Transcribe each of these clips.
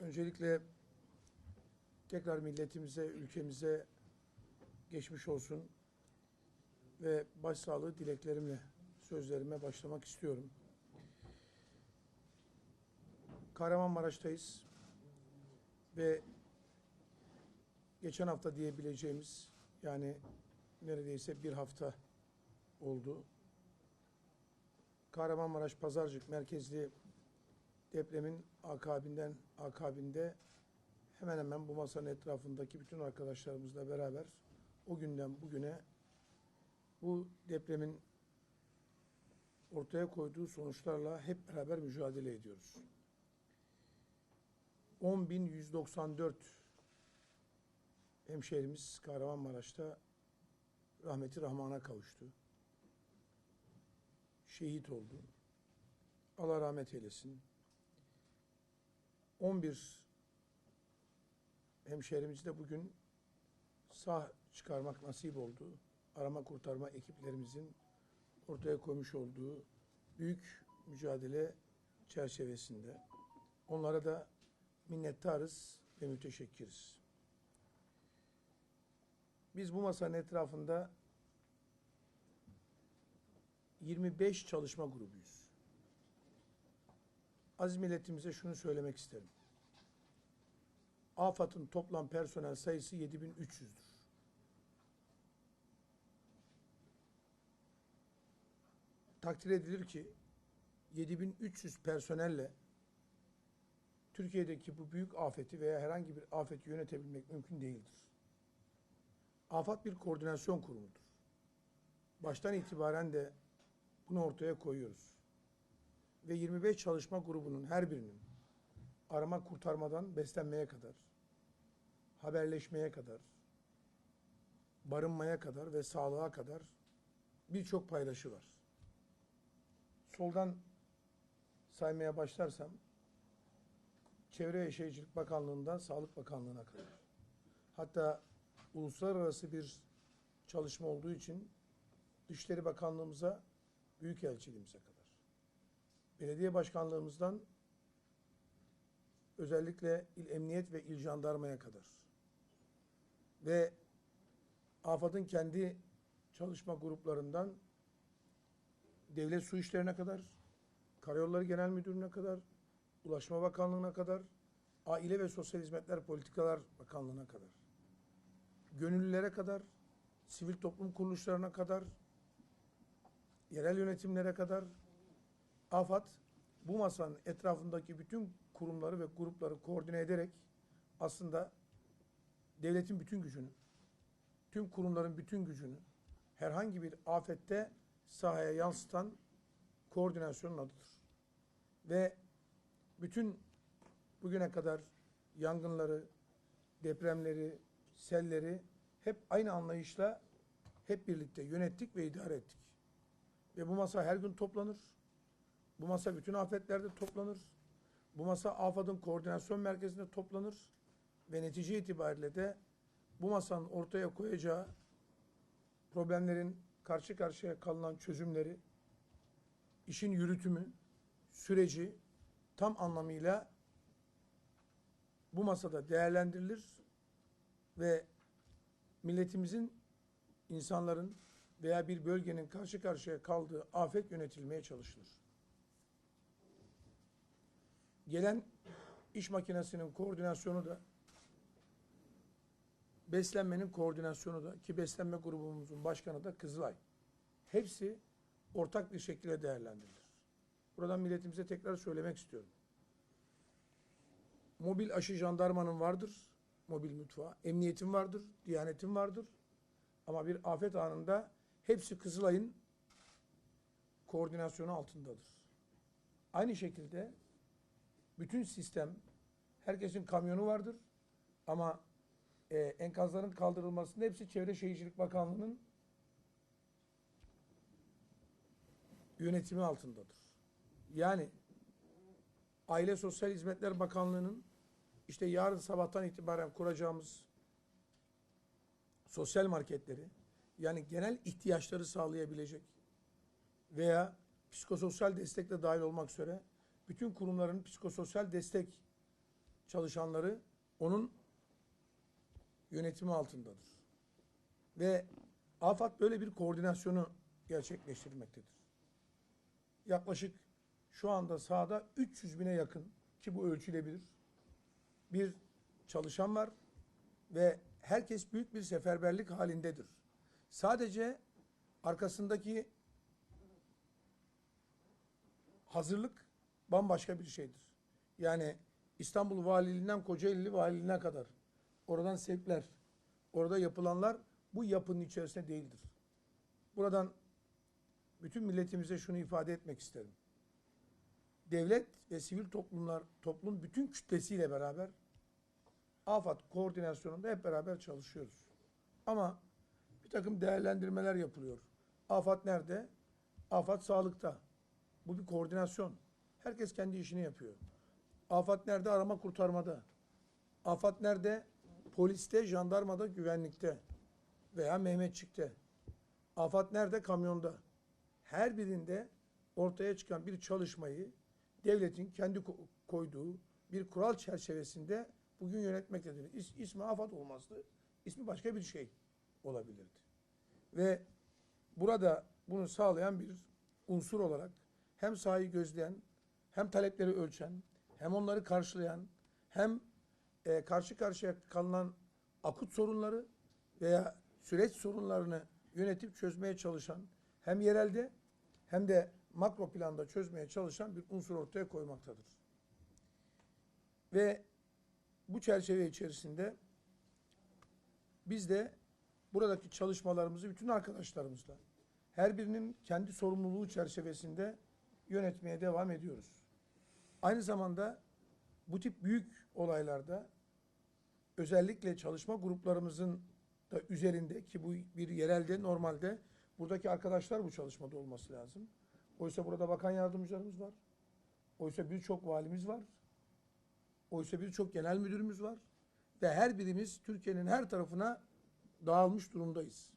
Öncelikle tekrar milletimize, ülkemize geçmiş olsun ve başsağlığı dileklerimle sözlerime başlamak istiyorum. Kahramanmaraş'tayız ve geçen hafta diyebileceğimiz yani neredeyse bir hafta oldu. Kahramanmaraş Pazarcık merkezli depremin akabinden akabinde hemen hemen bu masanın etrafındaki bütün arkadaşlarımızla beraber o günden bugüne bu depremin ortaya koyduğu sonuçlarla hep beraber mücadele ediyoruz. 10.194 hemşehrimiz Kahramanmaraş'ta rahmeti rahmana kavuştu. Şehit oldu. Allah rahmet eylesin. 11 hemşehrimiz de bugün sağ çıkarmak nasip oldu. Arama kurtarma ekiplerimizin ortaya koymuş olduğu büyük mücadele çerçevesinde. Onlara da minnettarız ve müteşekkiriz. Biz bu masanın etrafında 25 çalışma grubuyuz. Aziz milletimize şunu söylemek isterim. AFAD'ın toplam personel sayısı 7300'dür. Takdir edilir ki 7300 personelle Türkiye'deki bu büyük afeti veya herhangi bir afeti yönetebilmek mümkün değildir. AFAD bir koordinasyon kurumudur. Baştan itibaren de bunu ortaya koyuyoruz. Ve 25 çalışma grubunun her birinin arama kurtarmadan beslenmeye kadar, haberleşmeye kadar, barınmaya kadar ve sağlığa kadar birçok paylaşı var. Soldan saymaya başlarsam Çevre ve Bakanlığı'ndan Sağlık Bakanlığı'na kadar. Hatta uluslararası bir çalışma olduğu için Dışişleri Bakanlığımıza, Büyükelçiliğimize kadar. Belediye Başkanlığımızdan özellikle il emniyet ve il jandarmaya kadar. Ve AFAD'ın kendi çalışma gruplarından devlet su işlerine kadar, Karayolları Genel Müdürlüğü'ne kadar, Ulaşma Bakanlığı'na kadar, Aile ve Sosyal Hizmetler Politikalar Bakanlığı'na kadar, gönüllülere kadar, sivil toplum kuruluşlarına kadar, yerel yönetimlere kadar AFAD bu masanın etrafındaki bütün kurumları ve grupları koordine ederek aslında devletin bütün gücünü, tüm kurumların bütün gücünü herhangi bir afette sahaya yansıtan koordinasyonun adıdır. Ve bütün bugüne kadar yangınları, depremleri, selleri hep aynı anlayışla hep birlikte yönettik ve idare ettik. Ve bu masa her gün toplanır. Bu masa bütün afetlerde toplanır. Bu masa AFAD'ın koordinasyon merkezinde toplanır. Ve netice itibariyle de bu masanın ortaya koyacağı problemlerin karşı karşıya kalınan çözümleri, işin yürütümü, süreci tam anlamıyla bu masada değerlendirilir ve milletimizin, insanların veya bir bölgenin karşı karşıya kaldığı afet yönetilmeye çalışılır. Gelen iş makinesinin koordinasyonu da beslenmenin koordinasyonu da ki beslenme grubumuzun başkanı da Kızılay. Hepsi ortak bir şekilde değerlendirilir. Buradan milletimize tekrar söylemek istiyorum. Mobil aşı jandarmanın vardır, mobil mutfağı. Emniyetin vardır, diyanetin vardır. Ama bir afet anında hepsi Kızılay'ın koordinasyonu altındadır. Aynı şekilde bütün sistem, herkesin kamyonu vardır. Ama e, enkazların kaldırılmasında hepsi Çevre Şehircilik Bakanlığı'nın yönetimi altındadır. Yani Aile Sosyal Hizmetler Bakanlığı'nın işte yarın sabahtan itibaren kuracağımız sosyal marketleri yani genel ihtiyaçları sağlayabilecek veya psikososyal destekle dahil olmak üzere bütün kurumların psikososyal destek çalışanları onun yönetimi altındadır. Ve AFAD böyle bir koordinasyonu gerçekleştirmektedir. Yaklaşık şu anda sahada 300 bine yakın ki bu ölçülebilir bir çalışan var ve herkes büyük bir seferberlik halindedir. Sadece arkasındaki hazırlık bambaşka bir şeydir. Yani İstanbul Valiliğinden Kocaeli Valiliğine kadar oradan sevkler, orada yapılanlar bu yapının içerisinde değildir. Buradan bütün milletimize şunu ifade etmek isterim. Devlet ve sivil toplumlar, toplum bütün kütlesiyle beraber AFAD koordinasyonunda hep beraber çalışıyoruz. Ama bir takım değerlendirmeler yapılıyor. AFAD nerede? AFAD sağlıkta. Bu bir koordinasyon. Herkes kendi işini yapıyor. AFAD nerede? Arama kurtarmada. AFAD nerede? Poliste, jandarmada, güvenlikte veya Mehmetçik'te. AFAD nerede? Kamyonda. Her birinde ortaya çıkan bir çalışmayı devletin kendi ko- koyduğu bir kural çerçevesinde bugün yönetmektedir. İs, ismi AFAD olmazdı. İsmi başka bir şey olabilirdi. Ve burada bunu sağlayan bir unsur olarak hem sahayı gözleyen, hem talepleri ölçen, hem onları karşılayan, hem e, karşı karşıya kalınan akut sorunları veya süreç sorunlarını yönetip çözmeye çalışan, hem yerelde hem de makro planda çözmeye çalışan bir unsur ortaya koymaktadır. Ve bu çerçeve içerisinde biz de buradaki çalışmalarımızı bütün arkadaşlarımızla her birinin kendi sorumluluğu çerçevesinde yönetmeye devam ediyoruz. Aynı zamanda bu tip büyük olaylarda özellikle çalışma gruplarımızın da üzerinde ki bu bir yerelde normalde buradaki arkadaşlar bu çalışmada olması lazım. Oysa burada bakan yardımcılarımız var. Oysa birçok valimiz var. Oysa birçok genel müdürümüz var. Ve her birimiz Türkiye'nin her tarafına dağılmış durumdayız.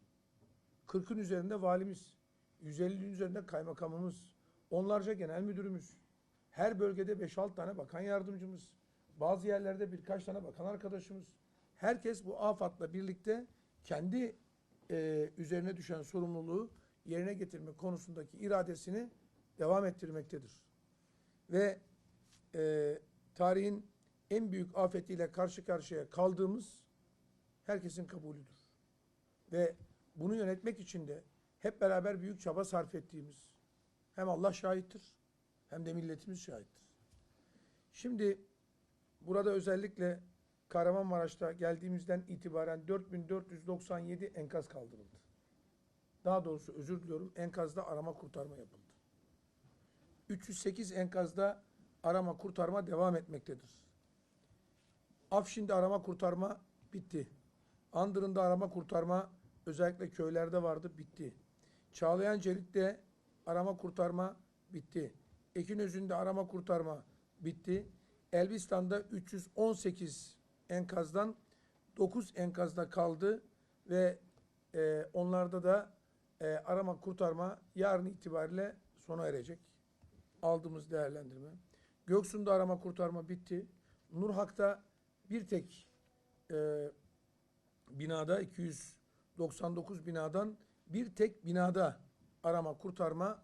40'ın üzerinde valimiz, 150'nin üzerinde kaymakamımız, onlarca genel müdürümüz, her bölgede 5-6 tane bakan yardımcımız, bazı yerlerde birkaç tane bakan arkadaşımız. Herkes bu AFAD'la birlikte kendi e, üzerine düşen sorumluluğu yerine getirme konusundaki iradesini devam ettirmektedir. Ve e, tarihin en büyük afetiyle karşı karşıya kaldığımız herkesin kabulüdür. Ve bunu yönetmek için de hep beraber büyük çaba sarf ettiğimiz hem Allah şahittir hem de milletimiz şahittir. Şimdi burada özellikle Kahramanmaraş'ta geldiğimizden itibaren 4497 enkaz kaldırıldı. Daha doğrusu özür diliyorum enkazda arama kurtarma yapıldı. 308 enkazda arama kurtarma devam etmektedir. Afşin'de arama kurtarma bitti. Andırın'da arama kurtarma özellikle köylerde vardı bitti. Çağlayan Çelik'te arama kurtarma bitti. Ekinözü'nde arama kurtarma bitti. Elbistan'da 318 enkazdan 9 enkazda kaldı ve e, onlarda da e, arama kurtarma yarın itibariyle sona erecek. Aldığımız değerlendirme. Göksu'nda arama kurtarma bitti. Nurhak'ta bir tek e, binada 299 binadan bir tek binada arama kurtarma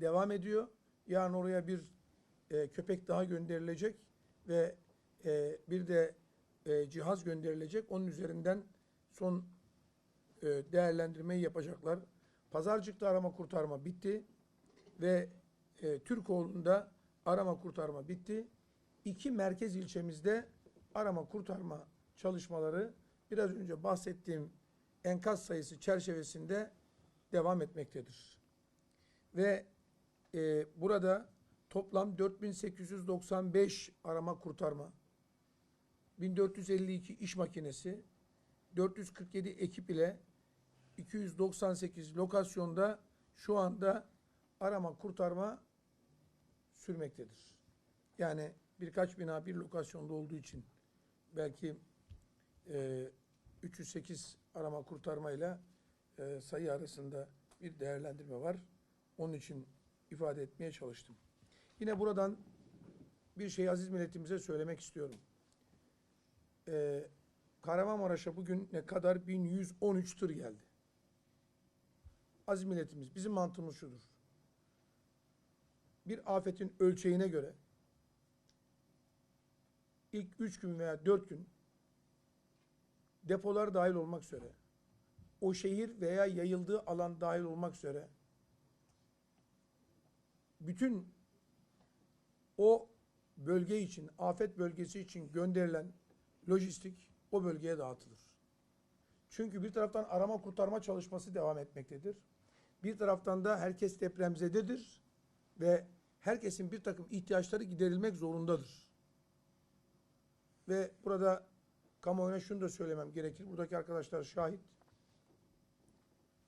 devam ediyor. Yarın oraya bir e, köpek daha gönderilecek ve e, bir de e, cihaz gönderilecek. Onun üzerinden son e, değerlendirmeyi yapacaklar. Pazarcık'ta arama kurtarma bitti ve e, Türkoğlu'nda arama kurtarma bitti. İki merkez ilçemizde arama kurtarma çalışmaları biraz önce bahsettiğim enkaz sayısı çerçevesinde devam etmektedir. Ve e, burada toplam 4895 arama kurtarma, 1452 iş makinesi, 447 ekip ile 298 lokasyonda şu anda arama kurtarma sürmektedir. Yani birkaç bina bir lokasyonda olduğu için belki e, 308 arama kurtarmayla e, sayı arasında bir değerlendirme var. Onun için ifade etmeye çalıştım. Yine buradan bir şey aziz milletimize söylemek istiyorum. e, Kahramanmaraş'a bugün ne kadar 1113 tır geldi. Aziz milletimiz bizim mantığımız şudur. Bir afetin ölçeğine göre ilk 3 gün veya 4 gün depolar dahil olmak üzere o şehir veya yayıldığı alan dahil olmak üzere bütün o bölge için, afet bölgesi için gönderilen lojistik o bölgeye dağıtılır. Çünkü bir taraftan arama kurtarma çalışması devam etmektedir. Bir taraftan da herkes depremzededir ve herkesin bir takım ihtiyaçları giderilmek zorundadır. Ve burada kamuoyuna şunu da söylemem gerekir. Buradaki arkadaşlar şahit.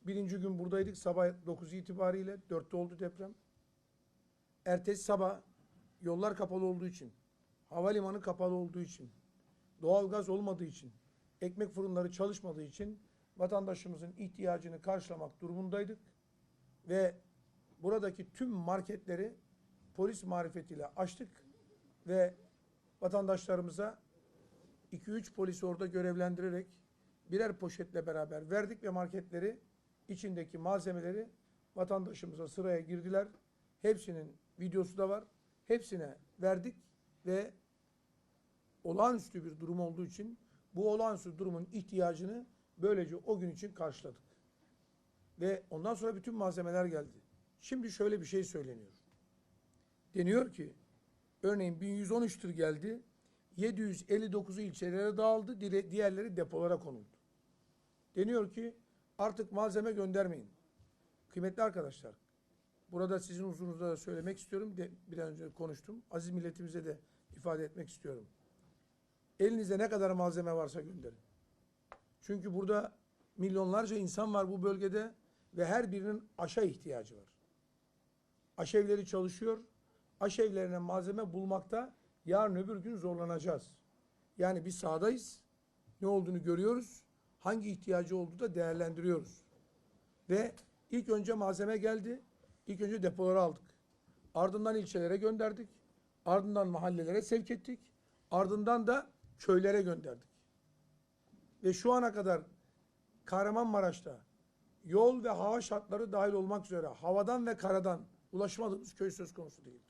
Birinci gün buradaydık sabah 9 itibariyle. 4'te oldu deprem. Ertesi sabah yollar kapalı olduğu için, havalimanı kapalı olduğu için, doğalgaz olmadığı için, ekmek fırınları çalışmadığı için vatandaşımızın ihtiyacını karşılamak durumundaydık. Ve buradaki tüm marketleri polis marifetiyle açtık ve vatandaşlarımıza 2-3 polisi orada görevlendirerek birer poşetle beraber verdik ve marketleri içindeki malzemeleri vatandaşımıza sıraya girdiler. Hepsinin videosu da var. Hepsine verdik ve olağanüstü bir durum olduğu için bu olağanüstü durumun ihtiyacını böylece o gün için karşıladık. Ve ondan sonra bütün malzemeler geldi. Şimdi şöyle bir şey söyleniyor. Deniyor ki örneğin 1113 tır geldi. 759'u ilçelere dağıldı. Diğerleri depolara konuldu. Deniyor ki artık malzeme göndermeyin. Kıymetli arkadaşlar, burada sizin huzurunuzda da söylemek istiyorum. De, bir an önce konuştum. Aziz milletimize de ifade etmek istiyorum. Elinizde ne kadar malzeme varsa gönderin. Çünkü burada milyonlarca insan var bu bölgede ve her birinin aşa ihtiyacı var. Aşevleri çalışıyor. Aşevlerine malzeme bulmakta yarın öbür gün zorlanacağız. Yani biz sahadayız. Ne olduğunu görüyoruz. Hangi ihtiyacı olduğu da değerlendiriyoruz. Ve ilk önce malzeme geldi. İlk önce depolara aldık. Ardından ilçelere gönderdik. Ardından mahallelere sevk ettik. Ardından da köylere gönderdik. Ve şu ana kadar Kahramanmaraş'ta yol ve hava şartları dahil olmak üzere havadan ve karadan ulaşmadığımız köy söz konusu değildir.